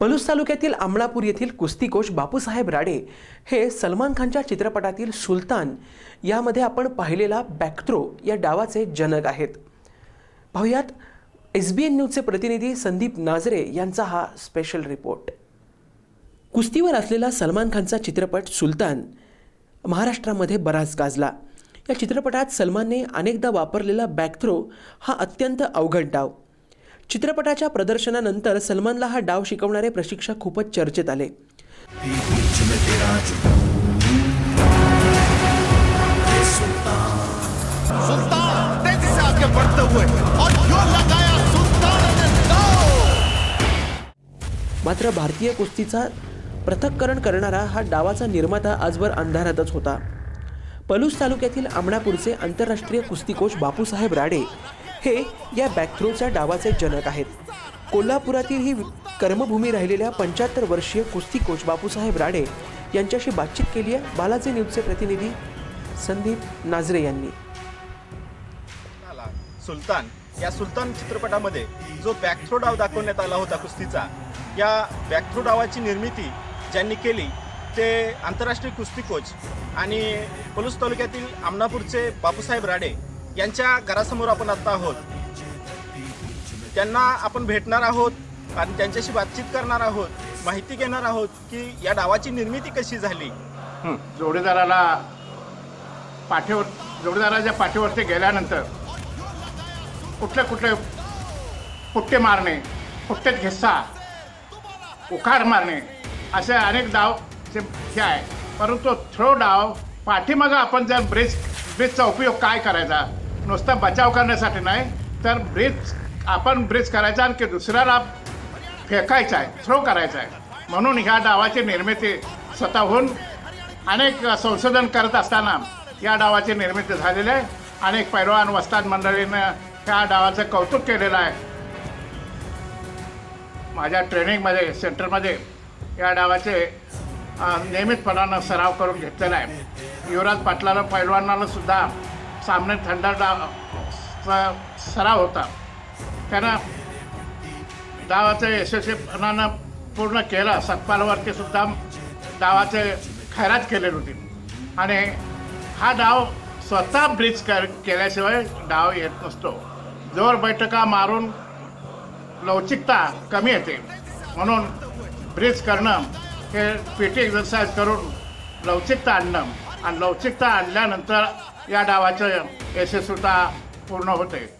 पलूस तालुक्यातील आमळापूर येथील कुस्तीकोच बापूसाहेब राडे हे सलमान खानच्या चित्रपटातील सुलतान यामध्ये आपण पाहिलेला बॅकथ्रो या डावाचे जनक आहेत. पाहुयात एस बी एन न्यूजचे प्रतिनिधी संदीप नाजरे यांचा हा स्पेशल रिपोर्ट कुस्तीवर असलेला सलमान खानचा चित्रपट सुलतान महाराष्ट्रामध्ये बराच गाजला. या चित्रपटात सलमानने अनेकदा वापरलेला बॅकथ्रो हा अत्यंत अवघड डाव. चित्रपटाच्या प्रदर्शनानंतर सलमानला हा डाव शिकवणारे प्रशिक्षक खूपच चर्चेत आले. मात्र भारतीय कुस्तीचा पृथक्करण करणारा हा डावाचा निर्माता आजवर अंधारातच होता. पलूस तालुक्यातील आमणापूरचे आंतरराष्ट्रीय कुस्तीकोच बापूसाहेब राडे हे या बॅकथ्रोच्या डावाचे जनक आहेत. कोल्हापुरातील ही कर्मभूमी राहिलेल्या पंच्याहत्तर वर्षीय कुस्तीकोच बापूसाहेब राडे यांच्याशी बातचीत केली आहे. बालाजी न्यूजचे प्रतिनिधी संदीप नाजरे यांनी. सुलतान. या सुलतान चित्रपटामध्ये जो बॅकथ्रो डाव दाखवण्यात आला होता कुस्तीचा या बॅकथ्रो डावाची निर्मिती ज्यांनी केली ते आंतरराष्ट्रीय कुस्ती कोच आणि पलूस तालुक्यातील आमनापूरचे बापूसाहेब राडे यांच्या घरासमोर आपण आत्ता आहोत. त्यांना आपण भेटणार आहोत आणि त्यांच्याशी बातचीत करणार आहोत. माहिती घेणार आहोत की या डावाची निर्मिती कशी झाली. जोडीदाराला पाठीवर जोडीदाराच्या पाठीवरती गेल्यानंतर कुठले कुठले पुट्टे मारणे पुट्टेत घेस्सा उखार मारणे असे अनेक डाव जे हे आहे. परंतु थ्रो डाव पाठीमागं आपण जर ब्रेस ब्रिजचा उपयोग काय करायचा? नुसता बचाव करण्यासाठी नाही तर ब्रिज आपण ब्रिज करायचा आणि दुसऱ्याला फेकायचा आहे थ्रो करायचा आहे. म्हणून ह्या डावाची निर्मिती स्वतःहून अनेक संशोधन करत असताना या डावाची निर्मिती झालेली आहे. अनेक पैलवान वस्ताद मंडळीनं ह्या डावाचं कौतुक केलेलं आहे. माझ्या ट्रेनिंगमध्ये सेंटरमध्ये या डावाचे नियमितपणानं सराव करून घेतलेला आहे. युवराज पाटलाला पैलवानाला सुद्धा सामने थंड डाव स- सराव होता. त्यानं डावाचं यशस्वीपणानं पूर्ण केलं. सतपालवरती सुद्धा डावाचे खैरात केलेली होती. आणि हा डाव स्वतः ब्रिज कर केल्याशिवाय डाव येत नसतो. जोर बैठका मारून लवचिकता कमी येते. म्हणून ब्रिज करणं हे पी टी एक्झरसाईज करून लवचिकता आणणं आणि लवचिकता आणल्यानंतर या डावाचं यशस्वीता पूर्ण होते.